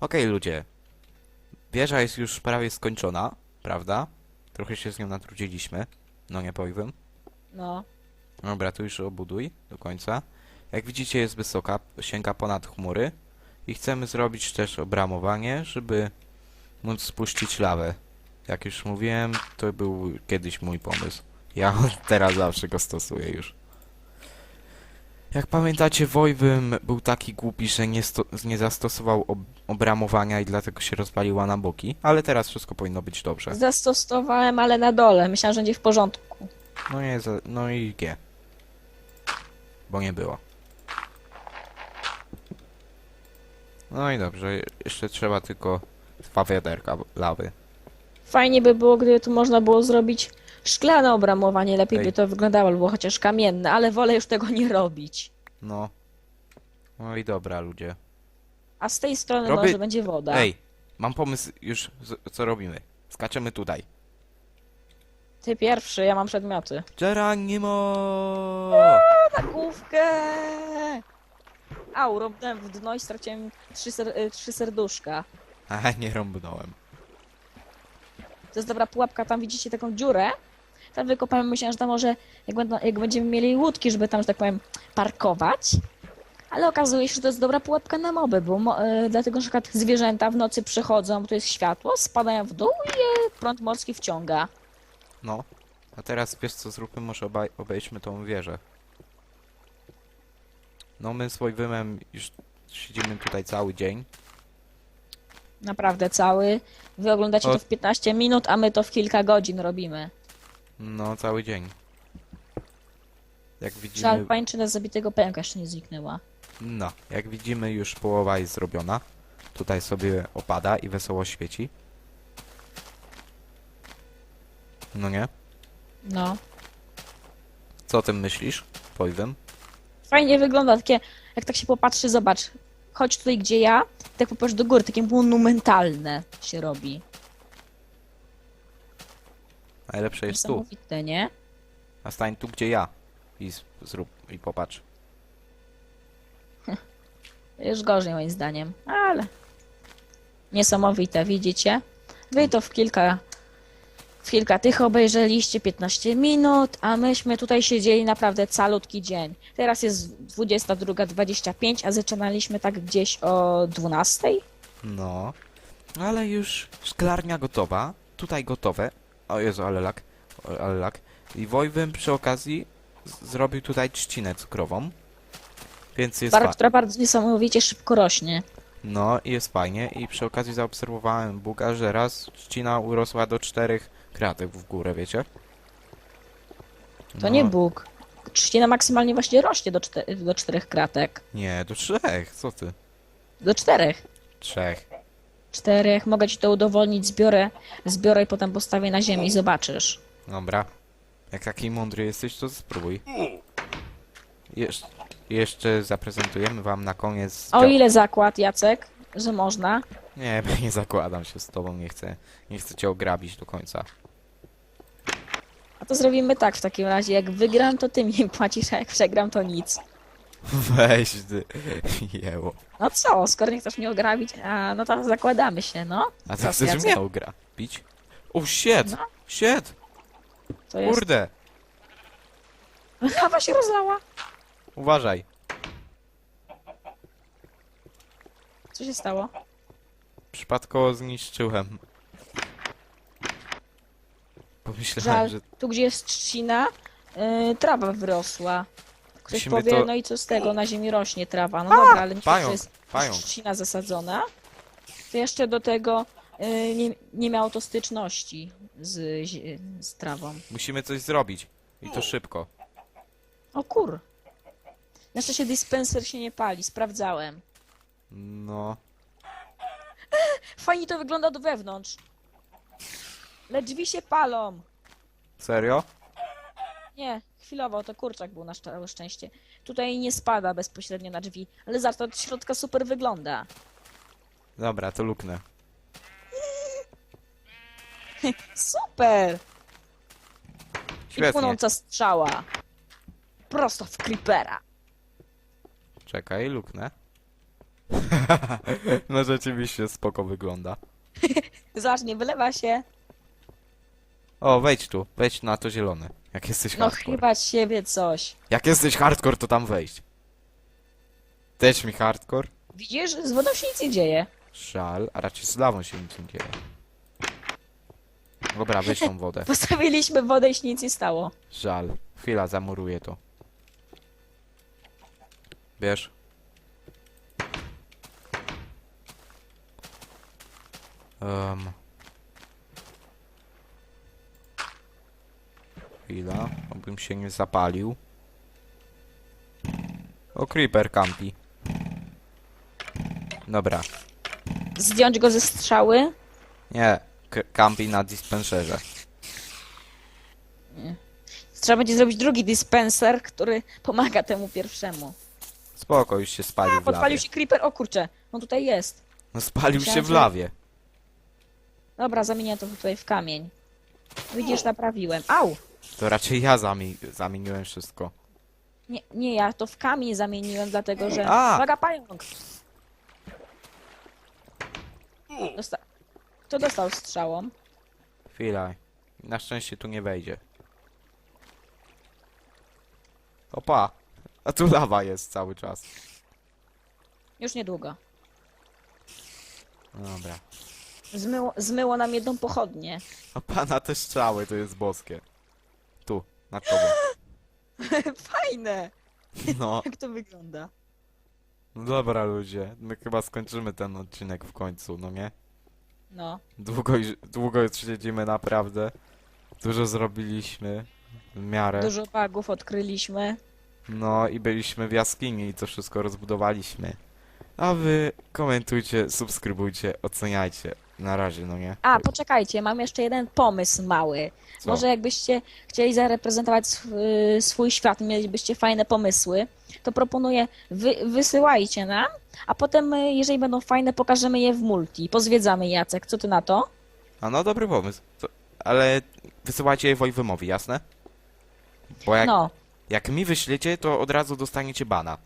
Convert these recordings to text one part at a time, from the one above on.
Okej, ludzie. Wieża jest już prawie skończona, prawda? Trochę się z nią natrudziliśmy. No nie powiem. No. Dobra, tu już obuduj do końca. Jak widzicie jest wysoka, sięga ponad chmury. I chcemy zrobić też obramowanie, żeby móc spuścić lawę. Jak już mówiłem, to był kiedyś mój pomysł. Ja teraz zawsze go stosuję już. Jak pamiętacie, Wojwym był taki głupi, że nie, nie zastosował ob obramowania i dlatego się rozwaliła na boki. Ale teraz wszystko powinno być dobrze. Zastosowałem, ale na dole. Myślałem, że będzie w porządku. No nie, za, no i G. Bo nie było. No i dobrze, jeszcze trzeba tylko dwa wiaderka lawy. Fajnie by było, gdyby tu można było zrobić szklane obramowanie. Lepiej Ej. by to wyglądało, albo chociaż kamienne, ale wolę już tego nie robić. No. No i dobra, ludzie. A z tej strony Robię- może będzie woda. Ej, mam pomysł już, z, co robimy. Skaczemy tutaj. Ty pierwszy, ja mam przedmioty. Geronimo! Na główkę! Au, robnąłem w dno i straciłem trzy, ser y, trzy serduszka. A, nie rąbnąłem. To jest dobra pułapka, tam widzicie taką dziurę. Tam wykopałem, myślałem, że tam może, jak, będą, jak będziemy mieli łódki, żeby tam, że tak powiem, parkować. Ale okazuje się, że to jest dobra pułapka na moby, bo mo y, dlatego, że na przykład zwierzęta w nocy przychodzą, bo tu jest światło, spadają w dół i je prąd morski wciąga. No. A teraz wiesz co zróbmy? Może obaj obejdźmy tą wieżę. No my z Wojwymem już siedzimy tutaj cały dzień. Naprawdę cały. Wy oglądacie O- to w 15 minut, a my to w kilka godzin robimy. No, cały dzień. Jak widzimy, alpańczyna z zabitego pęka jeszcze nie zniknęła. no, jak widzimy już połowa jest zrobiona. Tutaj sobie opada i wesoło świeci. No nie? No. Co o tym myślisz, Wojwym? Fajnie wygląda, takie, jak tak się popatrzy, zobacz. Chodź tutaj, gdzie ja, tak popatrz do góry, takie monumentalne się robi. Najlepsze jest tu. Niesamowite, nie? A stań tu, gdzie ja. I z- zrób, i popatrz. Już gorzej moim zdaniem, ale niesamowite, widzicie? Wy to w kilka, w kilka tych obejrzeliście 15 minut, a myśmy tutaj siedzieli naprawdę calutki dzień. Teraz jest 22.25, a zaczynaliśmy tak gdzieś o 12.00. No. Ale już szklarnia gotowa. Tutaj gotowe. O Jezu, ale lak. O, Ale lak. I Wojwym przy okazji zrobił tutaj trzcinę cukrową. Więc jest Bar- fa- która bardzo niesamowicie szybko rośnie. No i jest fajnie. I przy okazji zaobserwowałem buga, że raz trzcina urosła do czterech kratek w górę, wiecie? To nie Bóg. Trzcina maksymalnie właśnie rośnie do, czte- do czterech kratek. Nie, do trzech. Co ty? Do czterech. Trzech. Czterech. Mogę ci to udowolnić. Zbiorę, zbiorę i potem postawię na ziemi i zobaczysz. Dobra. Jak taki mądry jesteś, to spróbuj. Jesz jeszcze zaprezentujemy wam na koniec... O ile zakład, Jacek, że można? Nie, nie zakładam się z tobą, nie chcę, nie chcę cię ograbić do końca. A to zrobimy tak w takim razie. Jak wygram, to ty mi płacisz, a jak przegram, to nic. Weź ty, jeło. No co, skoro nie chcesz mnie ograbić, a no to zakładamy się, no. A ty Co, chcesz Jacek? mnie ograbić? O, shit! No. Shit! To jest... Kurde! Lawa się rozlała. Uważaj. Co się stało? Przypadkowo zniszczyłem. Pomyślałem, Żal. że... Tu, gdzie jest trzcina, yy, trawa wyrosła. Ktoś Musimy powie, to- no i co z tego, na ziemi rośnie trawa. No dobra, ale to pająk, jest pająk. trzcina zasadzona. To jeszcze do tego yy, nie, nie miało to styczności z, zi- z trawą. Musimy coś zrobić. I to szybko. O kur. Na szczęście dispenser się nie pali, sprawdzałem. No... Fajnie to wygląda do wewnątrz. Lecz drzwi się palą. Serio? Nie, chwilowo, to kurczak był na szcz- szczęście. Tutaj nie spada bezpośrednio na drzwi, ale za to od środka super wygląda. Dobra, to luknę. Super! I Świetnie. płonąca strzała. Prosto w creepera. Czekaj, luknę. no rzeczywiście spoko wygląda. Zobacz, nie wylewa się. O, wejdź tu, wejdź na to zielone. Jak jesteś No hardcore. chyba siebie coś. Jak jesteś hardcore, to tam wejść. Też mi hardcore? Widzisz, z wodą się nic nie dzieje. Żal, a raczej z lawą się nic nie dzieje. Dobra, weź tą wodę. Postawiliśmy wodę i się nic nie stało. Żal. Chwila, zamuruję to. Wiesz? Um. Chwila, obym się nie zapalił. O, creeper campi. Dobra. Zdjąć go ze strzały. Nie, campi na dispenserze. Trzeba będzie zrobić drugi dispenser, który pomaga temu pierwszemu. Spoko, już się spalił w lawie. Podpalił się creeper, o kurczę, on tutaj jest. No spalił się Myślałem, w że- lawie. Dobra, zamienię to tutaj w kamień. Widzisz, naprawiłem. Au! To raczej ja zami zamieniłem wszystko. Nie, nie, ja to w kamień zamieniłem, dlatego że... A! Uwaga, pająk! Dosta... Kto dostał strzałą? Chwila. Na szczęście tu nie wejdzie. Opa! A tu lawa jest cały czas. Już niedługo. Dobra. Zmyło, zmyło nam jedną pochodnię. Opa, na te strzały to jest boskie. Nad tobą. Fajne! No. Jak to wygląda? no dobra ludzie, my chyba skończymy ten odcinek w końcu, no nie? No. Długo, już- długo siedzimy naprawdę. Dużo zrobiliśmy. W miarę. Dużo bugów odkryliśmy. No i byliśmy w jaskini i to wszystko rozbudowaliśmy. A wy komentujcie, subskrybujcie, oceniajcie. Na razie, no nie? A, poczekajcie, mam jeszcze jeden pomysł mały. Co? Może jakbyście chcieli zareprezentować sw- y, swój świat, mielibyście fajne pomysły, to proponuję, wy, wysyłajcie nam, a potem, y, jeżeli będą fajne, pokażemy je w multi. Pozwiedzamy Jacek, co ty na to? A no dobry pomysł. To, ale wysyłajcie je Wojwymowi, jasne? Bo jak, No. jak mi wyślecie, to od razu dostaniecie bana.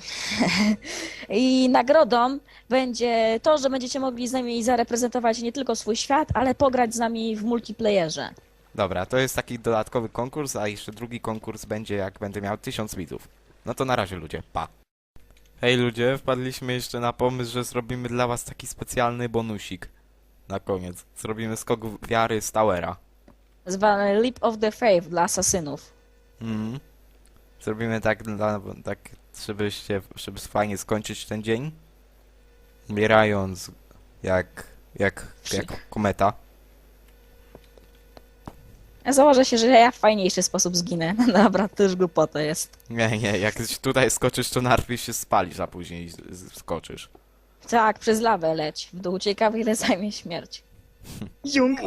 I nagrodą będzie to, że będziecie mogli z nami zareprezentować nie tylko swój świat, ale pograć z nami w multiplayerze. Dobra, to jest taki dodatkowy konkurs, a jeszcze drugi konkurs będzie jak będę miał 1000 widzów. No to na razie ludzie, pa. Hej ludzie, wpadliśmy jeszcze na pomysł, że zrobimy dla was taki specjalny bonusik. Na koniec. Zrobimy skok wiary z Towera. Zwany Leap of the Faith dla asasynów. Mhm. Zrobimy tak dla, tak, żebyście, żeby fajnie skończyć ten dzień. Umierając jak, jak, jak kometa. Założę się, że ja w fajniejszy sposób zginę. Dobra, to już głupota jest. Nie, nie, jak tutaj skoczysz, to najpierw się spalisz, a później skoczysz. Tak, przez lawę leć. W dół ciekawe, ile zajmie śmierć. Jung!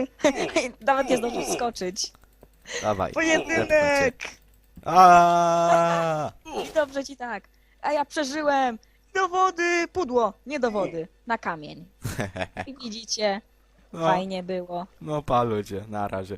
Nawet nie zdążył skoczyć. Dawaj. Pojedynek! Aaaa! I dobrze ci tak. A ja przeżyłem! Do wody! Pudło! Nie do wody. Na kamień. I widzicie, No, fajnie było. no pa ludzie, na razie.